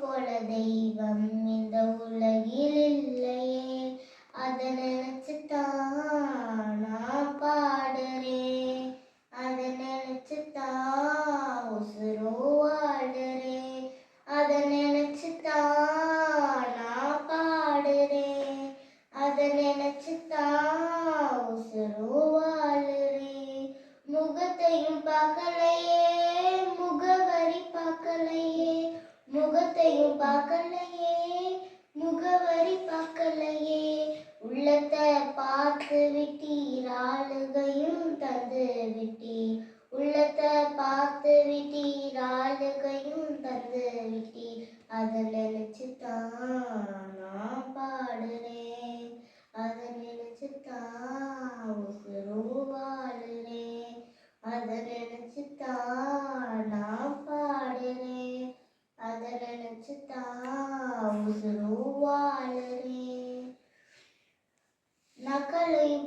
போல தெய்வம் இந்த உலகில் இல்லையே. அதை நினைச்சுதான் நான் பாடுறேன் அதை நினைச்சுதான் உசுரோ வாடுறேன் அதை நினைச்சுதான் நான் பாடுறேன் அதை நினைச்சுதான் அதை நினைச்சு தான் உசுரோ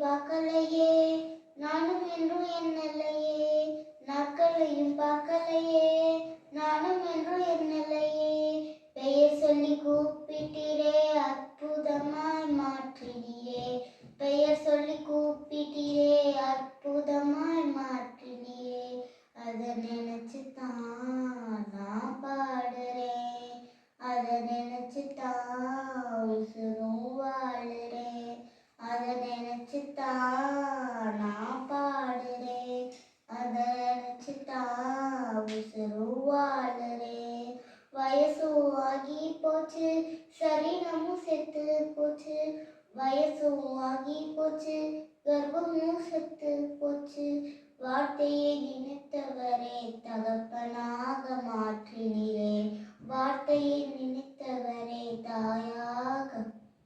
பார்க்கலையே நானும் என்றும் என்னலையே நக்கலையும் பார்க்கலையே நானும் என்றும் என்னலையே பெயர் சொல்லி கூப்பிட்டிரே அற்புதமாய் மாற்றினியே. பெயர் சொல்லி கூப்பிட்டிரே அற்புதமாய் மாற்றினியே. அதை நினைச்சு தான் நான் பாடுறேன் அதை நினைச்சு தான் உசுரும் வாழுறேன் அதை நினைச்சு தான் நான் பாடுறேன் அதை நினைச்சு தான் உசுரும் வாழுறேன் வயசும் ஆகி போச்சு சரீரமும் செத்து போச்சு. வயசும் ஆகி போச்சு கர்ப்பமும் செத்து போச்சு. வார்த்தையை நினைத்தவரே தகப்பனாக மாற்றினீரே. வார்த்தையை நினைத்தவரே தாயாக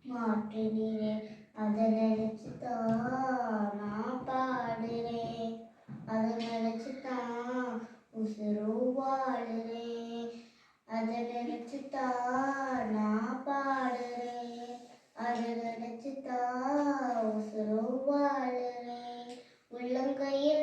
மாற்றினீரே அதை நினைச்சு தான் நான் பாடுறேன் அதை நினைச்சு தான் உசுரு வாழுறேன் அதை நினைச்சு நான் பாடுறேன். அதை நினைச்சு தான் வாழுறேன். உள்ளங்கையில்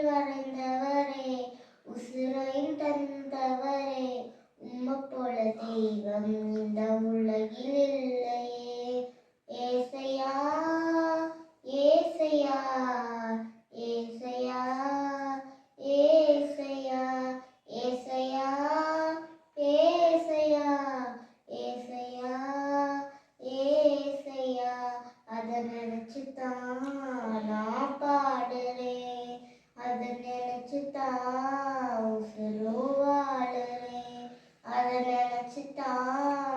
맛있다.